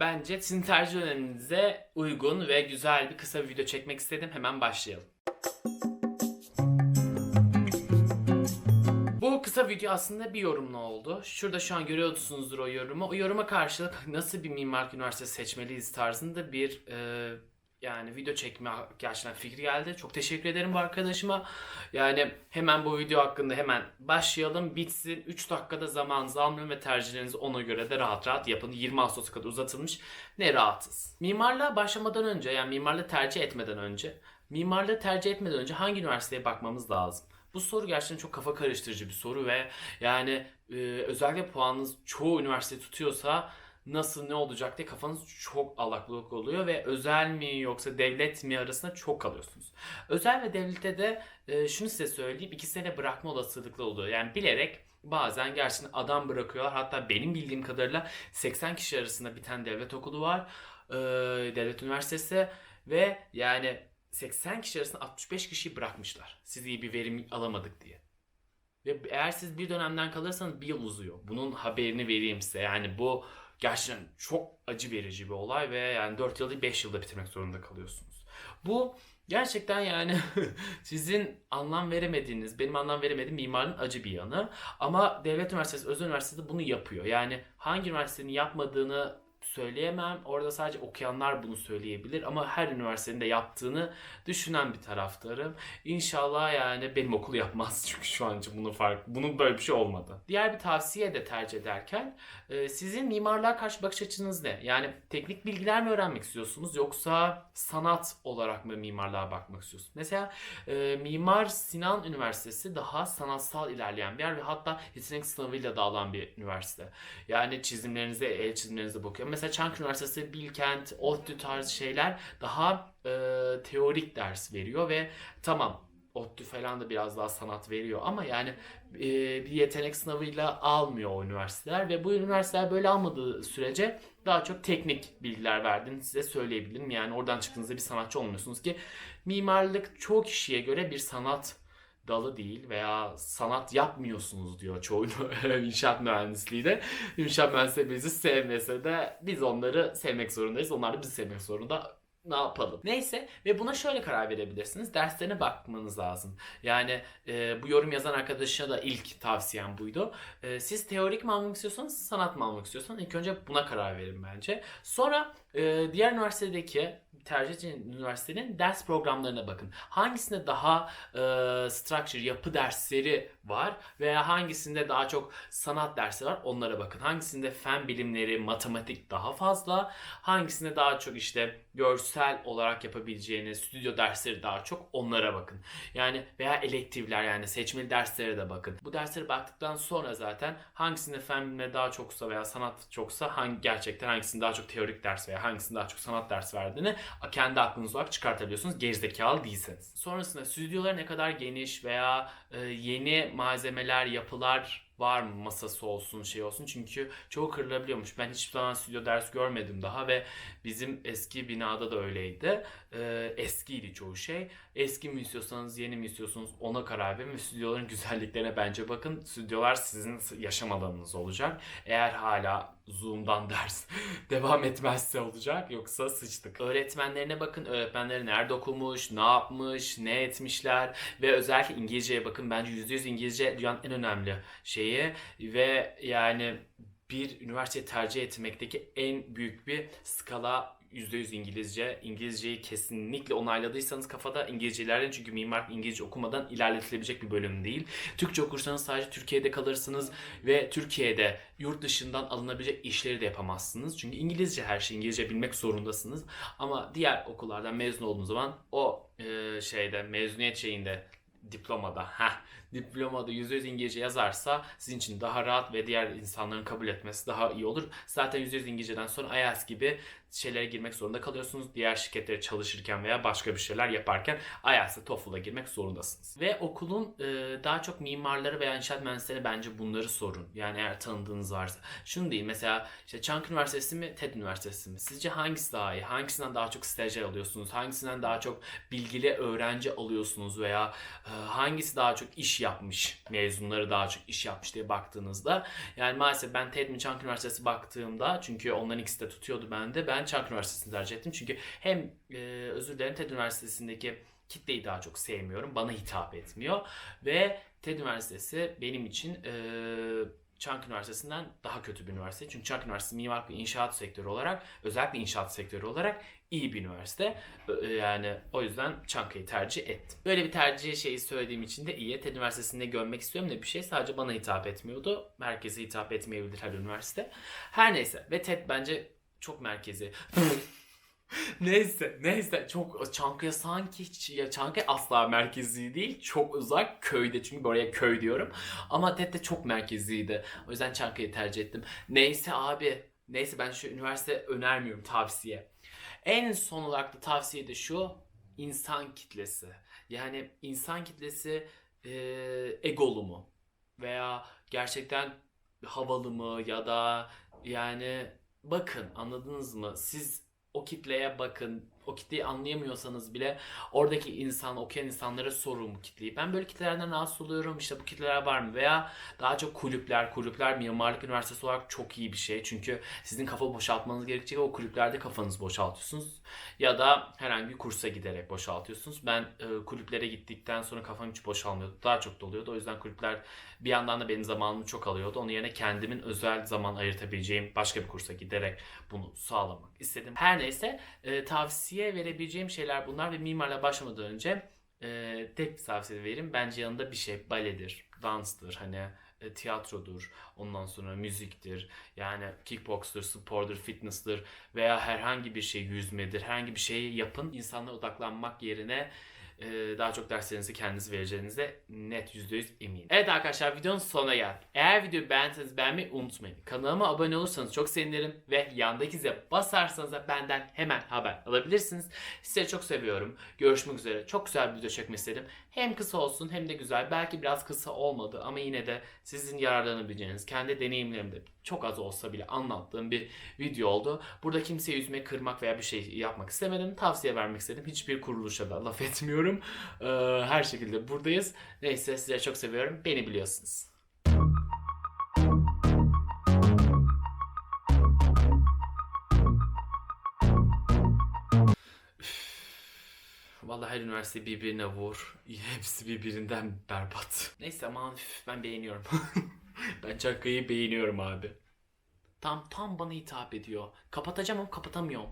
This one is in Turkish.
Bence sizin tercih uygun ve güzel bir kısa bir video çekmek istedim. Hemen başlayalım. Bu kısa video aslında bir yorumla oldu. Şurada şu an görüyorsunuzdur o yorumu. O yoruma karşılık nasıl bir mimarlık üniversitesi seçmeliyiz tarzında bir e, yani video çekme gerçekten fikri geldi. Çok teşekkür ederim bu arkadaşıma. Yani hemen bu video hakkında hemen başlayalım. Bitsin. 3 dakikada zamanınızı almayın ve tercihlerinizi ona göre de rahat rahat yapın. 20 Ağustos'a kadar uzatılmış. Ne rahatız. Mimarlığa başlamadan önce yani mimarlığı tercih etmeden önce mimarlığı tercih etmeden önce hangi üniversiteye bakmamız lazım? Bu soru gerçekten çok kafa karıştırıcı bir soru ve yani e, özellikle puanınız çoğu üniversite tutuyorsa nasıl ne olacak diye kafanız çok allak bullak oluyor ve özel mi yoksa devlet mi arasında çok kalıyorsunuz. Özel ve devlette de e, şunu size söyleyeyim iki sene bırakma olasılıklı oluyor. Yani bilerek bazen gerçekten adam bırakıyorlar. Hatta benim bildiğim kadarıyla 80 kişi arasında biten devlet okulu var. E, devlet üniversitesi ve yani 80 kişi arasında 65 kişiyi bırakmışlar. Siz iyi bir verim alamadık diye. Ve eğer siz bir dönemden kalırsanız bir yıl uzuyor. Bunun haberini vereyim size. Yani bu gerçekten çok acı verici bir olay ve yani 4 yıl değil 5 yılda bitirmek zorunda kalıyorsunuz. Bu gerçekten yani sizin anlam veremediğiniz, benim anlam veremediğim mimarın acı bir yanı. Ama devlet üniversitesi, özel üniversitede bunu yapıyor. Yani hangi üniversitenin yapmadığını söyleyemem. Orada sadece okuyanlar bunu söyleyebilir ama her üniversitenin de yaptığını düşünen bir taraftarım. İnşallah yani benim okul yapmaz çünkü şu an için bunun fark bunun böyle bir şey olmadı. Diğer bir tavsiye de tercih ederken e, sizin mimarlığa karşı bakış açınız ne? Yani teknik bilgiler mi öğrenmek istiyorsunuz yoksa sanat olarak mı mimarlığa bakmak istiyorsunuz? Mesela e, Mimar Sinan Üniversitesi daha sanatsal ilerleyen bir yer ve hatta yetenek sınavıyla da alan bir üniversite. Yani çizimlerinize, el çizimlerinize bakıyor. Mesela Çankırı Üniversitesi, Bilkent, ODTÜ tarzı şeyler daha e, teorik ders veriyor ve tamam ODTÜ falan da biraz daha sanat veriyor ama yani e, bir yetenek sınavıyla almıyor o üniversiteler ve bu üniversiteler böyle almadığı sürece daha çok teknik bilgiler verdiğini size söyleyebilirim. Yani oradan çıktığınızda bir sanatçı olmuyorsunuz ki mimarlık çoğu kişiye göre bir sanat dalı değil veya sanat yapmıyorsunuz diyor çoğu inşaat mühendisliği de. İnşaat mühendisliği bizi sevmese de biz onları sevmek zorundayız. Onlar da bizi sevmek zorunda ne yapalım? Neyse ve buna şöyle karar verebilirsiniz. Derslerine bakmanız lazım. Yani e, bu yorum yazan arkadaşa da ilk tavsiyem buydu. E, siz teorik mi almak istiyorsanız, sanat mı almak istiyorsanız ilk önce buna karar verin bence. Sonra e, diğer üniversitedeki tercih üniversitenin ders programlarına bakın. Hangisinde daha e, structure, yapı dersleri var veya hangisinde daha çok sanat dersi var onlara bakın. Hangisinde fen bilimleri, matematik daha fazla, hangisinde daha çok işte görsel olarak yapabileceğiniz stüdyo dersleri daha çok onlara bakın. Yani veya elektivler yani seçmeli derslere de bakın. Bu derslere baktıktan sonra zaten hangisinde fen bilimleri daha çoksa veya sanat çoksa hangi gerçekten hangisinde daha çok teorik ders veya hangisinde daha çok sanat ders verdiğini kendi aklınız olarak çıkartabiliyorsunuz. Gerizekalı değilseniz. Sonrasında stüdyolar ne kadar geniş veya e, yeni malzemeler, yapılar var mı masası olsun şey olsun çünkü çoğu kırılabiliyormuş. Ben hiçbir zaman stüdyo ders görmedim daha ve bizim eski binada da öyleydi. Ee, eskiydi çoğu şey. Eski mi istiyorsanız yeni mi istiyorsanız ona karar verin ve stüdyoların güzelliklerine bence bakın. Stüdyolar sizin yaşam alanınız olacak. Eğer hala Zoom'dan ders devam etmezse olacak yoksa sıçtık. Öğretmenlerine bakın. Öğretmenleri nerede okumuş, ne yapmış, ne etmişler ve özellikle İngilizceye bakın. Bence %100 İngilizce dünyanın en önemli şeyi ve yani bir üniversite tercih etmekteki en büyük bir skala %100 İngilizce. İngilizceyi kesinlikle onayladıysanız kafada İngilizce ilerleyin. Çünkü mimarlık İngilizce okumadan ilerletilebilecek bir bölüm değil. Türkçe okursanız sadece Türkiye'de kalırsınız ve Türkiye'de yurt dışından alınabilecek işleri de yapamazsınız. Çünkü İngilizce her şey İngilizce bilmek zorundasınız. Ama diğer okullardan mezun olduğunuz zaman o e, şeyde mezuniyet şeyinde diplomada ha diplomada %100 İngilizce yazarsa sizin için daha rahat ve diğer insanların kabul etmesi daha iyi olur. Zaten %100 İngilizceden sonra IELTS gibi şeylere girmek zorunda kalıyorsunuz. Diğer şirketlere çalışırken veya başka bir şeyler yaparken IELTS'e TOEFL'a girmek zorundasınız. Ve okulun e, daha çok mimarları veya inşaat mühendisleri bence bunları sorun. Yani eğer tanıdığınız varsa. Şunu değil mesela işte Çankırı Üniversitesi mi TED Üniversitesi mi? Sizce hangisi daha iyi? Hangisinden daha çok stajyer alıyorsunuz? Hangisinden daha çok bilgili öğrenci alıyorsunuz veya e, hangisi daha çok iş yapmış, mezunları daha çok iş yapmış diye baktığınızda yani maalesef ben TED mi Çankırı Üniversitesi baktığımda çünkü onların ikisi de tutuyordu bende. Ben Çankırı Üniversitesi'ni tercih ettim. Çünkü hem e, özür dilerim TED Üniversitesi'ndeki kitleyi daha çok sevmiyorum. Bana hitap etmiyor. Ve TED Üniversitesi benim için e, Çankırı Üniversitesi'nden daha kötü bir üniversite. Çünkü Çankırı Üniversitesi mimarlık ve inşaat sektörü olarak özellikle inşaat sektörü olarak iyi bir üniversite. Ö- Yani o yüzden Çankırı'yı tercih ettim. Böyle bir tercih şeyi söylediğim için de iyi. TED Üniversitesi'nde görmek istiyorum da bir şey sadece bana hitap etmiyordu. Merkeze hitap etmeyebilir her üniversite. Her neyse ve TED bence çok merkezi. neyse neyse. Çok Çankaya sanki hiç ya Çankaya asla merkezi değil. Çok uzak köyde. Çünkü oraya köy diyorum. Ama TED de çok merkeziydi o yüzden Çankaya'yı tercih ettim. Neyse abi. Neyse ben şu üniversite önermiyorum tavsiye. En son olarak da tavsiye de şu. İnsan kitlesi. Yani insan kitlesi e, egolu mu? Veya gerçekten havalı mı? Ya da yani bakın anladınız mı? Siz o kitleye bakın. O kitleyi anlayamıyorsanız bile oradaki insan, okuyan insanlara sorun bu kitleyi. Ben böyle kitlelerden rahatsız oluyorum. İşte bu kitleler var mı? Veya daha çok kulüpler. Kulüpler mimarlık üniversitesi olarak çok iyi bir şey. Çünkü sizin kafa boşaltmanız gerekecek o kulüplerde kafanızı boşaltıyorsunuz. Ya da herhangi bir kursa giderek boşaltıyorsunuz. Ben e, kulüplere gittikten sonra kafam hiç boşalmıyordu. Daha çok doluyordu. O yüzden kulüpler bir yandan da benim zamanımı çok alıyordu. Onun yerine kendimin özel zaman ayırtabileceğim başka bir kursa giderek bunu sağlamak istedim. Her neyse e, tavsiye verebileceğim şeyler bunlar ve mimarla başlamadan önce e, tek bir tavsiye vereyim. Bence yanında bir şey baledir, danstır, hani e, tiyatrodur, ondan sonra müziktir, yani kickbox'tur, spordur, fitness'tir veya herhangi bir şey yüzmedir, herhangi bir şeyi yapın. İnsanlara odaklanmak yerine daha çok derslerinizi kendiniz vereceğinize net %100 eminim. Evet arkadaşlar videonun sonuna geldik. Eğer videoyu beğendiyseniz beğenmeyi unutmayın. Kanalıma abone olursanız çok sevinirim ve yandaki zile basarsanız da benden hemen haber alabilirsiniz. Sizleri çok seviyorum. Görüşmek üzere. Çok güzel bir video çekmek istedim. Hem kısa olsun hem de güzel. Belki biraz kısa olmadı ama yine de sizin yararlanabileceğiniz, kendi deneyimlerimde çok az olsa bile anlattığım bir video oldu. Burada kimseyi üzmek, kırmak veya bir şey yapmak istemedim. Tavsiye vermek istedim. Hiçbir kuruluşa da laf etmiyorum. Ee, her şekilde buradayız. Neyse sizleri çok seviyorum. Beni biliyorsunuz. Vallahi her üniversite birbirine vur. Hepsi birbirinden berbat. Neyse aman ben beğeniyorum. ben Çakkay'ı beğeniyorum abi. Tam tam bana hitap ediyor. Kapatacağım ama kapatamıyorum.